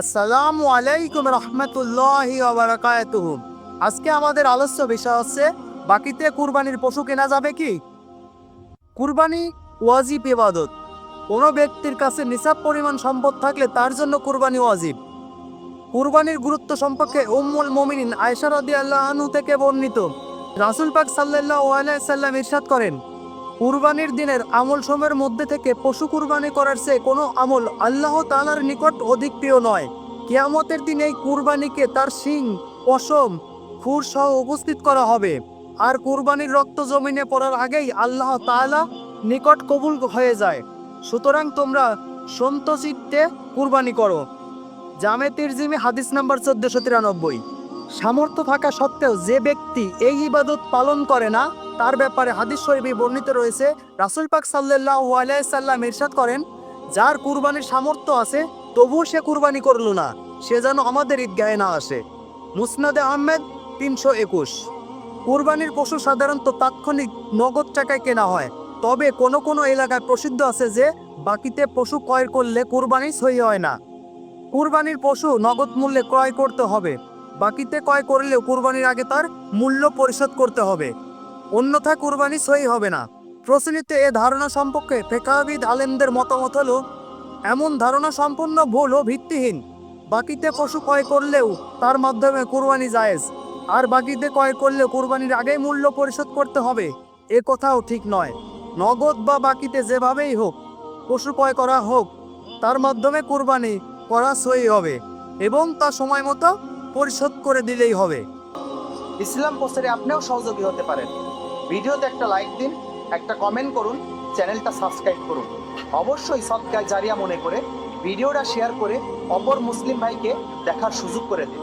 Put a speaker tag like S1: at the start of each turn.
S1: আসসালামু আলাইকুম রহমতুল্লাহ বারাকাতুহু। আজকে আমাদের আলস্য বিষয় হচ্ছে, বাকিতে কুরবানির পশু কেনা যাবে কি? কুরবানি ওয়াজিব ইবাদত। কোনো ব্যক্তির কাছে নিসাব পরিমাণ সম্পদ থাকলে তার জন্য কুরবানি ওয়াজিব। কুরবানির গুরুত্ব সম্পর্কে উম্মুল মুমিনিন আয়েশা রাদিয়াল্লাহু আনহু থেকে বর্ণিত। রাসূল পাক সাল্লাল্লাহু আলাইহি সাল্লাম ইরশাদ করেন কুরবানির দিনের আমল সময়ের মধ্যে থেকে পশু কুরবানি করার চেয়ে কোনো আমল আল্লাহ তালার নিকট অধিক প্রিয় নয়। কিয়ামতের দিন এই কুরবানিকে তার শিং, পশম, খুর সহ উপস্থিত করা হবে। আর কুরবানির রক্ত জমিনে পড়ার আগেই আল্লাহ তাআলা নিকট কবুল হয়ে যায়। সুতরাং তোমরা সন্তচিত্তে কুরবানি করো। জামে তিরজিমি হাদিস নাম্বার চোদ্দশো তিরানব্বই। সামর্থ্য থাকা সত্ত্বেও যে ব্যক্তি এই ইবাদত পালন করে না, তার ব্যাপারে হাদিস শরীফে বর্ণিত রয়েছে, রাসুল পাক সাল্লাহ সাল্লাম ইরশাদ করেন, যার কুরবানির সামর্থ্য আছে, তবুও সে কুরবানি করল না, সে যেন আমাদের ঈদগাহে না আসে। মুসনাদে আহমেদ, তিনশো একুশ। কুরবানির পশু সাধারণত তাৎক্ষণিক নগদ টাকায় কেনা হয়, তবে কোনো কোনো এলাকায় প্রসিদ্ধ আছে যে, বাকিতে পশু ক্রয় করলে কুরবানি সহি হয় না। কুরবানির পশু নগদ মূল্যে ক্রয় করতে হবে। বাকিতে ক্রয় করলেও কুরবানির আগে তার মূল্য পরিশোধ করতে হবে। অন্যথা কুরবানি সই হবে না। প্রচলিত এ ধারণা সম্পর্কে ফেকাবিদ আলেমদের মতামত হলো, এমন ধারণা সম্পূর্ণ ভুল ও ভিত্তিহীন। বাকিতে পশু ক্রয় করলেও তার মাধ্যমে কুরবানি জায়েজ। আর বাকিতে ক্রয় করলেও কুরবানির আগেই মূল্য পরিশোধ করতে হবে, এ কথাও ঠিক নয়। নগদ বা বাকিতে যেভাবেই হোক, পশু ক্রয় করা হোক, তার মাধ্যমে কুরবানি করা সই হবে এবং তা সময় মতো পরিশোধ করে দিলেই হবে। ইসলাম পোস্টারে আপনিও সহযোগী হতে পারেন। ভিডিওতে একটা লাইক দিন, একটা কমেন্ট করুন, চ্যানেলটা সাবস্ক্রাইব করুন। অবশ্যই সৎকার জারিয়া মনে করে, ভিডিওটা শেয়ার করে অপর মুসলিম ভাইকে দেখার সুযোগ করে দিন।